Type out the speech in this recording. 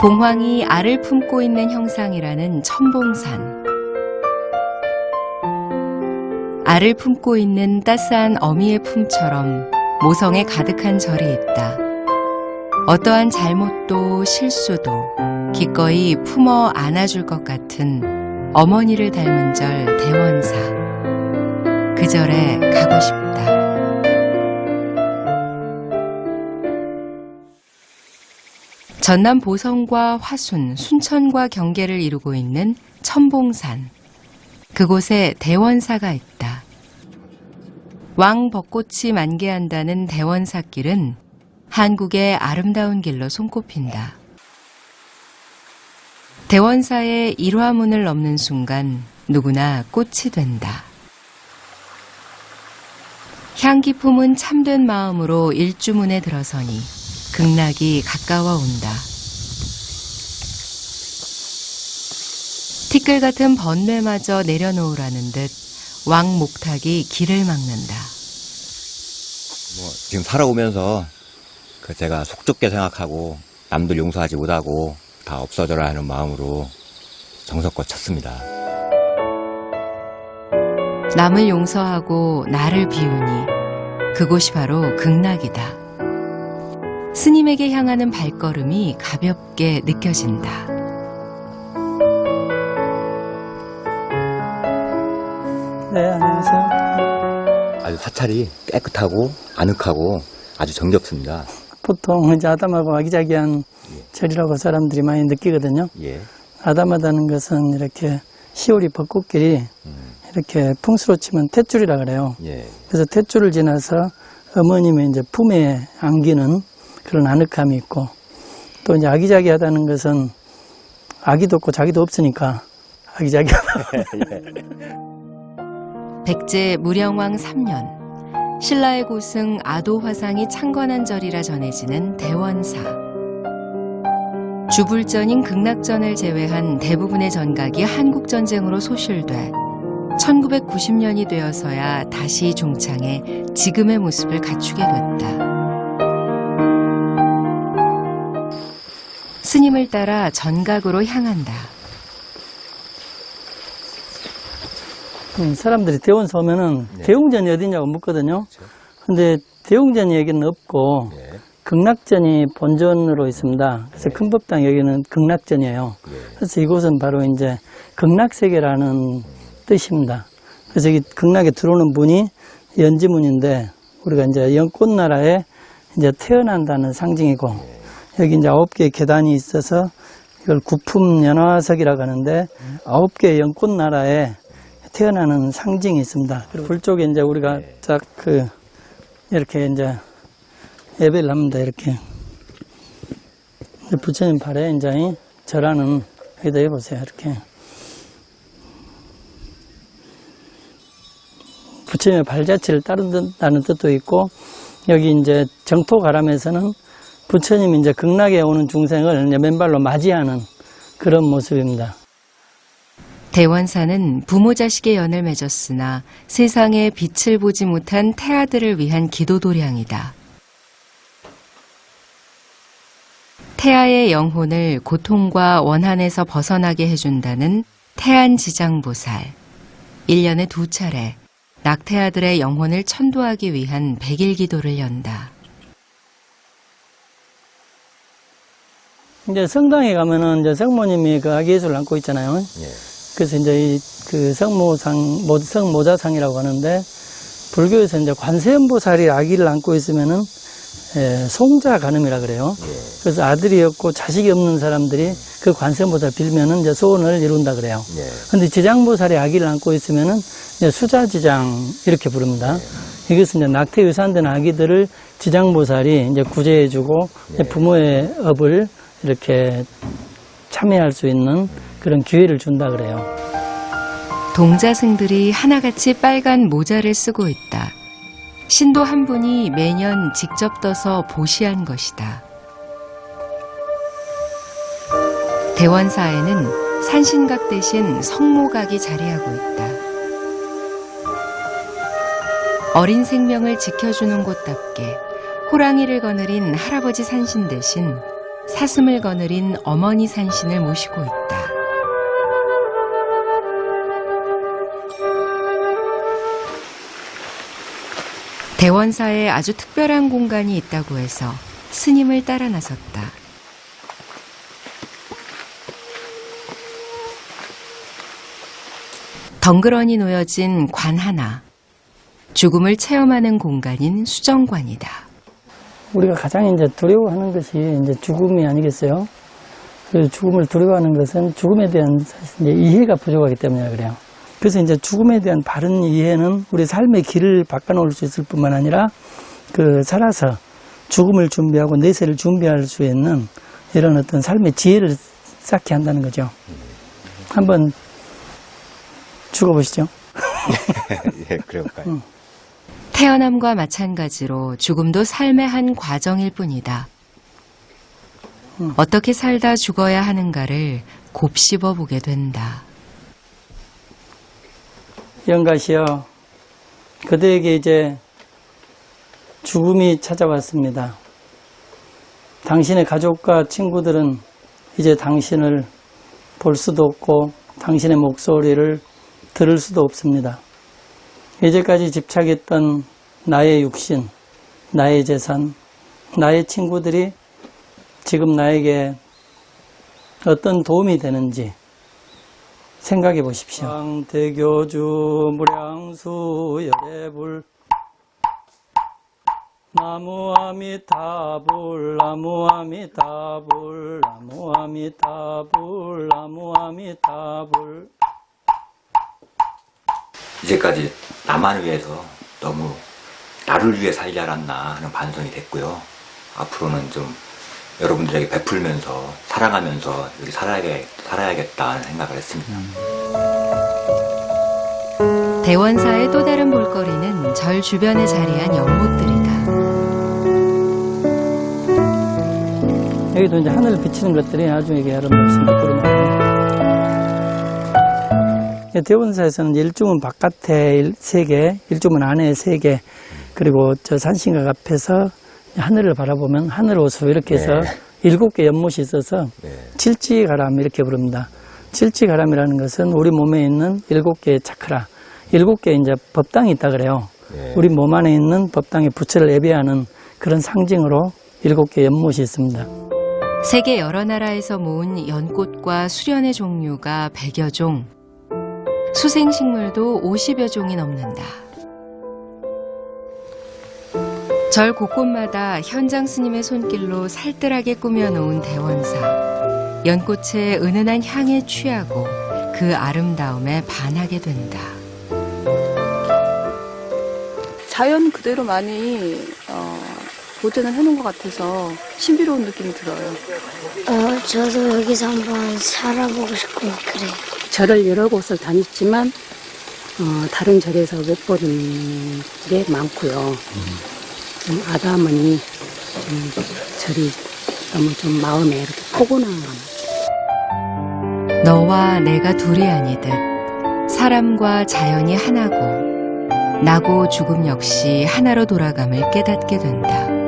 봉황이 알을 품고 있는 형상이라는 천봉산. 알을 품고 있는 따스한 어미의 품처럼 모성에 가득한 절이 있다. 어떠한 잘못도 실수도 기꺼이 품어 안아줄 것 같은 어머니를 닮은 절 대원사. 그 절에 가고 싶다. 전남 보성과 화순, 순천과 경계를 이루고 있는 천봉산. 그곳에 대원사가 있다. 왕 벚꽃이 만개한다는 대원사길은 한국의 아름다운 길로 손꼽힌다. 대원사의 일화문을 넘는 순간 누구나 꽃이 된다. 향기 품은 참된 마음으로 일주문에 들어서니 극락이 가까워 온다. 티끌 같은 번뇌마저 내려놓으라는 듯 왕목탁이 길을 막는다. 뭐 지금 살아오면서 그 제가 속 좁게 생각하고 남들 용서하지 못하고 다 없어져라 하는 마음으로 정성껏 쳤습니다. 남을 용서하고 나를 비우니 그곳이 바로 극락이다. 스님에게 향하는 발걸음이 가볍게 느껴진다. 네, 안녕하세요. 아주 사찰이 깨끗하고 아늑하고 아주 정겹습니다. 보통 이제 아담하고 아기자기한 절이라고 사람들이 많이 느끼거든요. 예. 아담하다는 것은 이렇게 시오리 벚꽃길이 이렇게 풍수로 치면 탯줄이라 그래요. 예. 그래서 탯줄을 지나서 어머님의 이제 품에 안기는 그런 아늑함이 있고 또 이제 아기자기하다는 것은 아기도 없고 자기도 없으니까 아기자기하다. 백제 무령왕 3년 신라의 고승 아도 화상이 창건한 절이라 전해지는 대원사. 주불전인 극락전을 제외한 대부분의 전각이 한국 전쟁으로 소실돼 1990년이 되어서야 다시 종창해 지금의 모습을 갖추게 됐다. 스님을 따라 전각으로 향한다. 음, 사람들이 대원서 오면은 네. 대웅전이 어디냐고 묻거든요. 근데 대웅전 얘기는 없고 예. 극락전이 본전으로 있습니다. 그래서 큰법당 여기는 극락전이에요. 예. 그래서 이곳은 바로 이제 극락세계라는 뜻입니다. 그래서 이 극락에 들어오는 문이 연지문인데 우리가 이제 연꽃나라에 이제 태어난다는 상징이고 여기 이제 아홉 개의 계단이 있어서 이걸 구품 연화석이라고 하는데 아홉 개의 연꽃 나라에 태어나는 상징이 있습니다. 그리고 불 쪽에 이제 우리가 딱 그 이렇게 이제 예배를 합니다. 이렇게 부처님 발에 이제 절하는 여기다 해보세요. 이렇게 부처님의 발 자체를 따른다는 뜻도 있고 여기 이제 정토 가람에서는 부처님 이제 극락에 오는 중생을 맨발로 맞이하는 그런 모습입니다. 대원사는 부모 자식의 연을 맺었으나 세상에 빛을 보지 못한 태아들을 위한 기도 도량이다. 태아의 영혼을 고통과 원한에서 벗어나게 해준다는 태안지장보살. 1년에 두 차례 낙태아들의 영혼을 천도하기 위한 백일 기도를 연다. 이제 성당에 가면은 이제 성모님이 그 아기 예수를 안고 있잖아요. 예. 그래서 이제 이 그 성모상, 모- 성모자상이라고 하는데 불교에서 이제 관세음보살이 아기를 안고 있으면은 예, 송자 간음이라 그래요. 그래서 아들이 없고 자식이 없는 사람들이 그 관세음보살 빌면은 이제 소원을 이룬다 그래요. 예. 근데 지장보살이 아기를 안고 있으면은 이제 수자지장 이렇게 부릅니다. 이것은 이제 낙태 유산된 아기들을 지장보살이 이제 구제해주고 이제 부모의 업을 이렇게 참여할 수 있는 그런 기회를 준다 그래요. 동자승들이 하나같이 빨간 모자를 쓰고 있다. 신도 한 분이 매년 직접 떠서 보시한 것이다. 대원사에는 산신각 대신 성모각이 자리하고 있다. 어린 생명을 지켜주는 곳답게 호랑이를 거느린 할아버지 산신 대신 사슴을 거느린 어머니 산신을 모시고 있다. 대원사에 아주 특별한 공간이 있다고 해서 스님을 따라 나섰다. 덩그러니 놓여진 관 하나. 죽음을 체험하는 공간인 수정관이다. 우리가 가장 이제 두려워하는 것이 이제 죽음이 아니겠어요? 그 죽음을 두려워하는 것은 죽음에 대한 사실 이제 이해가 부족하기 때문에 그래요. 그래서 이제 죽음에 대한 바른 이해는 우리 삶의 길을 바꿔놓을 수 있을 뿐만 아니라 그 살아서 죽음을 준비하고 내세를 준비할 수 있는 이런 어떤 삶의 지혜를 쌓게 한다는 거죠. 한번 죽어보시죠. 예, 그럴까요? 태어남과 마찬가지로 죽음도 삶의 한 과정일 뿐이다. 어떻게 살다 죽어야 하는가를 곱씹어 보게 된다. 영가시여, 그대에게 이제 죽음이 찾아왔습니다. 당신의 가족과 친구들은 이제 당신을 볼 수도 없고 당신의 목소리를 들을 수도 없습니다. 이제까지 집착했던 나의 육신, 나의 재산, 나의 친구들이 지금 나에게 어떤 도움이 되는지 생각해 보십시오. 대교주 무량수 열애불 나무 아미타불 나무 아미타불 나무 아미타불 나무 아미타불 이제까지 나만을 위해서 너무 나를 위해 살지 않았나 하는 반성이 됐고요. 앞으로는 좀 여러분들에게 베풀면서 사랑하면서 여기 살아야겠, 살아야겠다는 생각을 했습니다. 대원사의 또 다른 볼거리는 절 주변에 자리한 연못들이다. 여기도 이제 하늘을 비치는 것들이 아주 이게 아름답습니다. 예, 대원사에서는 일주문 바깥에 세 개, 일주문 안에 세 개, 그리고 저 산신각 앞에서 하늘을 바라보면 하늘호수 이렇게 해서 네. 일곱 개 연못이 있어서 네. 칠지가람 이렇게 부릅니다. 칠지가람이라는 것은 우리 몸에 있는 일곱 개의 차크라, 일곱 개의 이제 법당이 있다 그래요. 네. 우리 몸 안에 있는 법당의 부처를 예배하는 그런 상징으로 일곱 개의 연못이 있습니다. 세계 여러 나라에서 모은 연꽃과 수련의 종류가 100여 종, 수생식물도 50여 종이 넘는다. 절 곳곳마다 현장 스님의 손길로 살뜰하게 꾸며놓은 대원사. 연꽃의 은은한 향에 취하고 그 아름다움에 반하게 된다. 자연 그대로 많이 어, 보존을 해놓은 것 같아서 신비로운 느낌이 들어요. 어, 저도 여기서 한번 살아보고 싶고 그래요. 절을 여러 곳을 다녔지만 어, 다른 절에서 못 보는 게 많고요. 좀 아담하니 좀 절이 너무 좀 마음에 이렇게 포근한 너와 내가 둘이 아니듯 사람과 자연이 하나고 나고 죽음 역시 하나로 돌아감을 깨닫게 된다.